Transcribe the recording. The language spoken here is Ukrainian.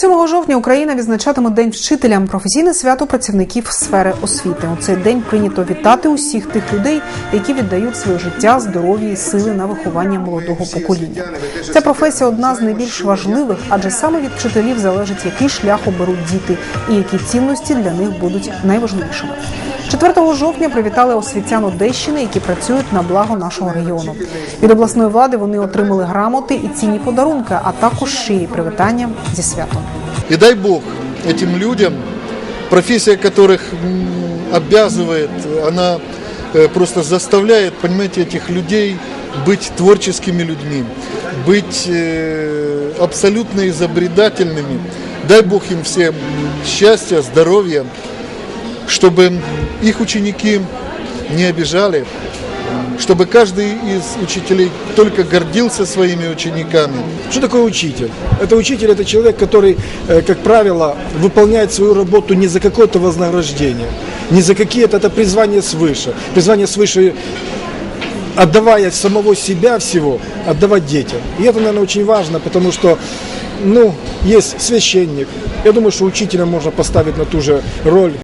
7 жовтня Україна відзначатиме День вчителям професійне свято працівників сфери освіти. У цей день прийнято вітати усіх тих людей, які віддають своє життя, здоров'я і сили на виховання молодого покоління. Ця професія одна з найбільш важливих, адже саме від вчителів залежить, який шлях оберуть діти і які цінності для них будуть найважливішими. 4 жовтня привітали освітян Одещини, які працюють на благо нашого регіону. Від обласної влади вони отримали грамоти і цінні подарунки, а також щирі привітання зі святом. И дай Бог этим людям, профессия которых м, обязывает, она э, просто заставляет, понимаете, этих людей быть творческими людьми, быть э, абсолютно изобретательными. Дай Бог им всем счастья, здоровья, Чтобы их ученики не обижали, чтобы каждый из учителей только гордился своими учениками. Что такое учитель? Это учитель, это человек, который, э, как правило, выполняет свою работу не за какое-то вознаграждение, не за какие-то, это призвание свыше. Призвание свыше отдавая самого себя всего, отдавать детям. И это, наверное, очень важно, потому что, ну, есть священник. Я думаю, что учителя можно поставить на ту же роль,